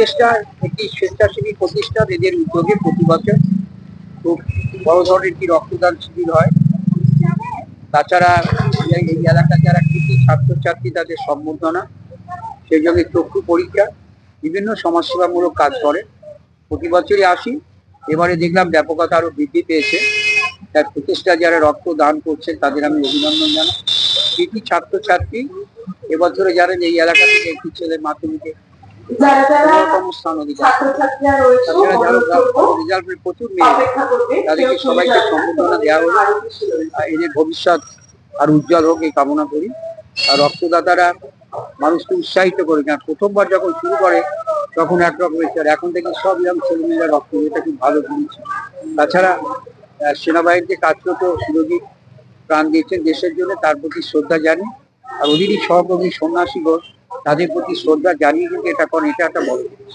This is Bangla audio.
চেষ্টা একটি স্বেচ্ছাসেবী প্রতিষ্ঠান, এদের উদ্যোগে প্রতি বছর খুব বড় ধরনের একটি রক্তদান শিবির হয়। তাছাড়া এই এলাকার যারা কৃতি ছাত্রছাত্রী তাদের সম্বর্ধনা, সেই সঙ্গে চক্ষু পরীক্ষা, বিভিন্ন সমাজসেবামূলক কাজ করে। প্রতি বছরই আসি। এবারে দেখলাম ব্যাপকতা আরও বৃদ্ধি পেয়েছে। তার প্রচেষ্টা যারা রক্ত দান করছেন, তাদের আমি অভিনন্দন জানাই। কৃতি ছাত্রছাত্রী এবছরে জানেন এই এলাকা থেকে একটি ছেলে মাধ্যমিকে যারা যারা। ছাত্রছাত্রীরা রয়েছে রেজাল্টের প্রচুর অপেক্ষা করবে তাদেরকে সবাইকে দেওয়া হলো। এদের ভবিষ্যৎ আর উজ্জ্বল হোক এই কামনা করি। আর রক্তদাতারা মানুষকে উৎসাহিত করে কারণ প্রথমবার যখন শুরু করে তখন একরকম হয়েছে। এখন থেকে সব এরকম ছেলেমেয়েরা রক্ত এটা খুব ভালো জিনিস তাছাড়া সেনাবাহিনীতে কাজ করতে সুরজিৎ প্রাণ দিয়েছেন দেশের জন্য তার প্রতি শ্রদ্ধা জানি। আর ওদেরই সহকর্মী সন্ন্যাসী ঘোষ তাদের প্রতি শ্রদ্ধা জানিয়ে কিন্তু এটা করে এটা একটা বড় জিনিস।